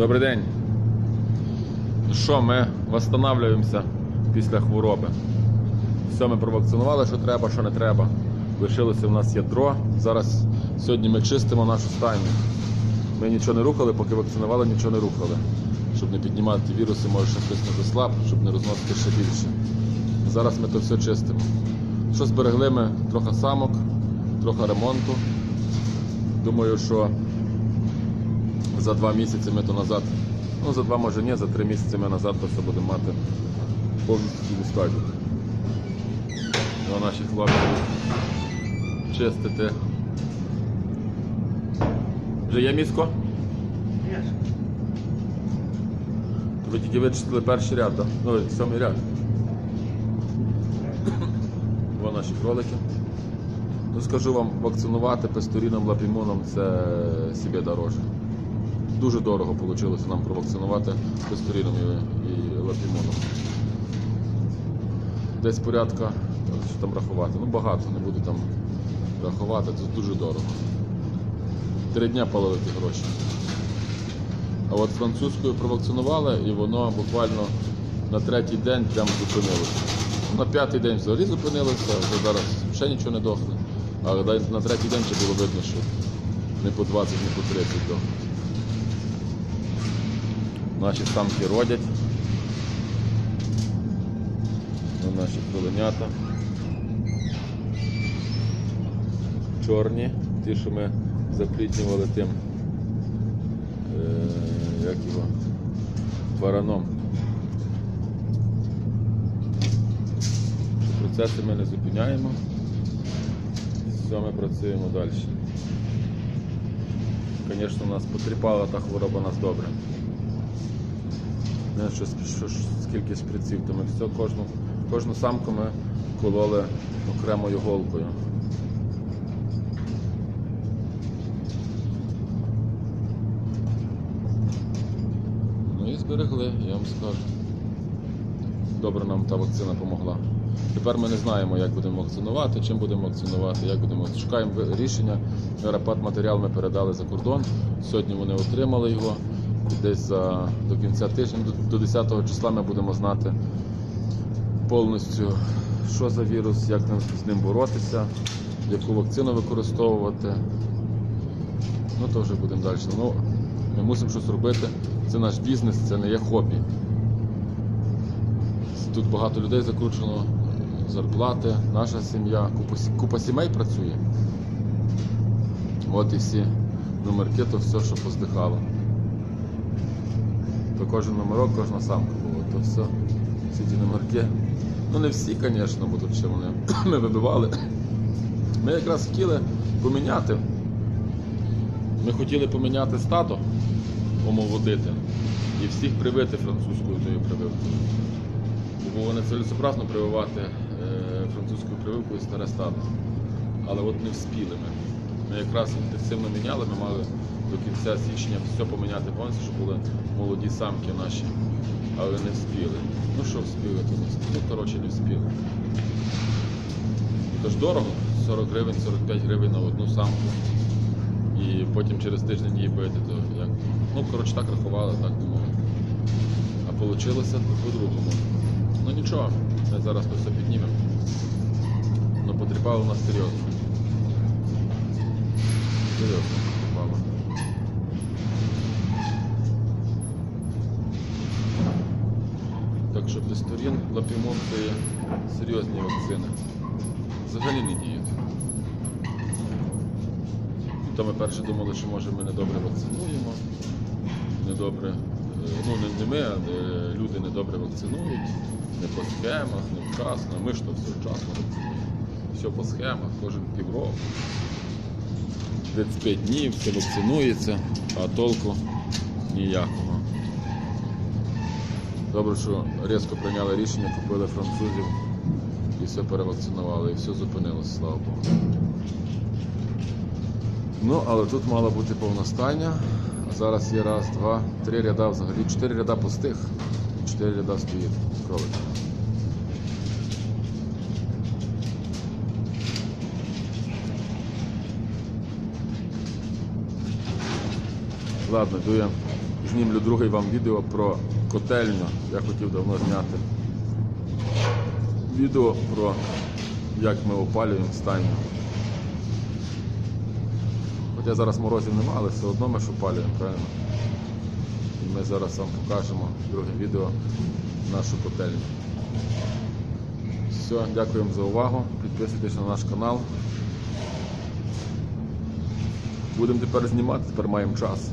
Добрий день. Ну що, ми восстанавливаємося після хвороби. Все, ми провакцинували, що треба, що не треба. Лишилося в нас ядро. Зараз сьогодні ми чистимо нашу стайню. Ми нічого не рухали, поки вакцинували, нічого не рухали. Щоб не піднімати віруси, може ще хтось не дослаб, щоб не розносити ще більше. Зараз ми то все чистимо. Що зберегли ми трохи самок, трохи ремонту. Думаю, що за два місяці ми то назад, ну за два може ні, за три місяці ми назад то все будемо мати повністю цілу. Ну, наші хлопці чистити. Вже є місько? Ви тільки вичистили перший ряд, так? Ну, сьомий ряд. Ось наші кролики. Ну, скажу вам, вакцинувати песторіном, лапімоном це собі дороже. Дуже дорого вийшло нам провакцинувати песторіном і, лапімоном. Десь порядка, що там рахувати. Ну багато, не буду там рахувати, це дуже дорого. Три дня палили ті гроші. А от французькою провакцинували і воно буквально на третій день прям зупинилося. На п'ятий день взагалі зупинилося, вже зараз ще нічого не дохне. Але на третій день ще було видно, що не по 20, не по 30 дохне. Наші самки родять. Ну, наші кроленята. Чорні, ті, що ми запліднювали тим. Е, як його? Вараном. Процеси ми не зупиняємо. Все, ми працюємо далі. Звісно, нас потріпала та хвороба нас добре. Не, що, що, скільки шприців, то ми все, кожну, кожну самку ми кололи окремою голкою. Ну і зберегли, я вам скажу. Добре нам та вакцина допомогла. Тепер ми не знаємо, як будемо вакцинувати, чим будемо вакцинувати, як будемо. Шукаємо рішення. Рапат матеріал ми передали за кордон. Сьогодні вони отримали його. Десь за, до кінця тижня, до, до 10 числа ми будемо знати повністю, що за вірус, як з ним боротися, яку вакцину використовувати. Ну, то вже будемо далі. Ну, ми мусимо щось робити. Це наш бізнес, це не є хобі. Тут багато людей закручено, зарплати, наша сім'я, купа, купа сімей працює. От і всі номерки, то все, що поздихало. То кожен номерок, кожна самка була, то все, всі ті номерки. Ну не всі, звісно, бо тут ще вони ми вибивали. Ми якраз хотіли поміняти. Ми хотіли поміняти стато, омолодити і всіх привити французькою тою прививкою. Бо вони цілесообразно прививати е, французькою прививкою старе стадо. Але от не вспіли ми. Ми якраз інтенсивно міняли, ми мали до кінця січня все поміняти повністю, щоб були молоді самки наші. Але не вспіли. Ну що вспіли, то не вспіли. Ну, коротше, не вспіли. Тож дорого, 40 гривень, 45 гривень на одну самку. І потім через тиждень її бити, то як. Ну, коротше, так рахували, так думали. А вийшло по-другому. Ну нічого, ми зараз то все піднімемо. Ну потріпало нас серйозно. Серйозно потріпало. Так що песторін, лапімон це серйозні вакцини. Взагалі не діють. То ми перше думали, що може ми недобре вакцинуємо. Недобре, е, ну не, не ми, а е, люди недобре вакцинують, не по схемах, не вчасно. Ми ж то все вчасно вакцинуємо. Все по схемах, кожен півроку. 35 днів, все вакцинується, а толку ніякого. Добре, що різко прийняли рішення, купили французів і все перевакцинували, і все зупинилося, слава Богу. Ну, але тут мала бути. А зараз є раз, два, три ряда взагалі. Чотири ряда пустих, чотири ряда стоїть кролик. Ладно, йду я знімлю другий вам відео про котельню. Я хотів давно зняти відео про як ми опалюємо стайню. Хоча зараз морозів немає, але все одно ми ж опалюємо, правильно? І ми зараз вам покажемо друге відео нашу котельню. Все, дякуємо за увагу. Підписуйтесь на наш канал. Будемо тепер знімати, тепер маємо час.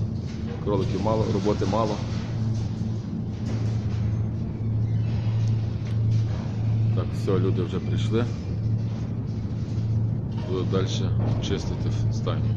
Кроликів мало, роботи мало. Так, все, люди вже прийшли. Буду далі чистити стайню.